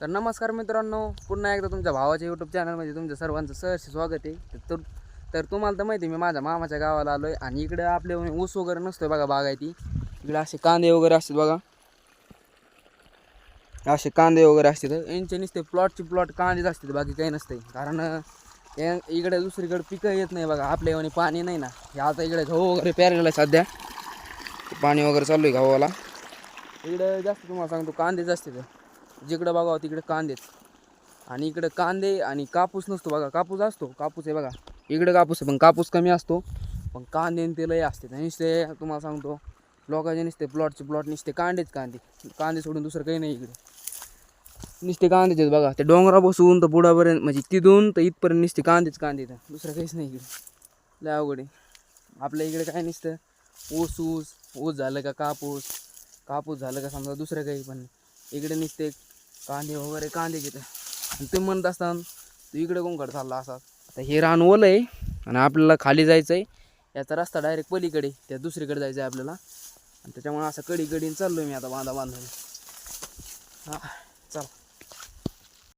तर नमस्कार मित्रांनो पुन्हा एकदा तुमच्या भावाच्या यूट्यूब चॅनलमध्ये तुमच्या सर्वांचं सहर्ष स्वागत आहे. तर तर- तर तुम्हाला तर माहिती आहे, मी माझ्या मामाच्या गावाला आलो आहे आणि इकडे आपले ऊस वगैरे नसतो बघा बागायती इकडे असे कांदे वगैरे असतात बघा. असे कांदे वगैरे असतात. यांचे नसते प्लॉटचे प्लॉट कांदेच असतात बाकी काही नसते कारण या इकडे दुसरीकडे पिकं येत नाही बघा आपल्या येऊन पाणी नाही ना. हे आता इकडे गहू वगैरे पेरलेलं आहे सध्या. पाणी वगैरे चालू आहे गव्हाला. इकडे जास्त तुम्हाला सांगतो कांदेच असते तर जिकडं बघावं तिकडे कांदेच आणि इकडं कांदे आणि कापूस नसतो बघा कापूस असतो कापूस आहे बघा. इकडं कापूस आहे पण कापूस कमी असतो. पण कांदे आणि ते लय असते. नुसते तुम्हाला सांगतो लोकांचे नुसते प्लॉटचे प्लॉट नुसते कांदेच कांदे. कांदे सोडून दुसरं काही नाही इकडे. नुसते कांदेच आहेत बघा. ते डोंगरा बसून तर बुडापर्यंत म्हणजे तिथून तर इथपर्यंत नुसते कांदेच कांदे तर दुसरं काहीच नाही इकडे. लय अवघड आहे. आपल्या इकडे काय नुसतं? ऊस ऊस. ऊस झालं का कापूस? कापूस झालं का समजा दुसरं काही पण नाही. इकडे निसते कांदे वगैरे कांदे घेतं. आणि ते म्हणत असताना तू इकडे कोणकडे चालला असा आता हे रान ओलं आहे आणि आपल्याला खाली जायचं आहे याचा रस्ता डायरेक्ट पलीकडे त्या दुसरीकडे जायचं आहे आपल्याला. आणि त्याच्यामुळे असं कडी कडीने चाललो मी आता बांधा बांधून हां चला.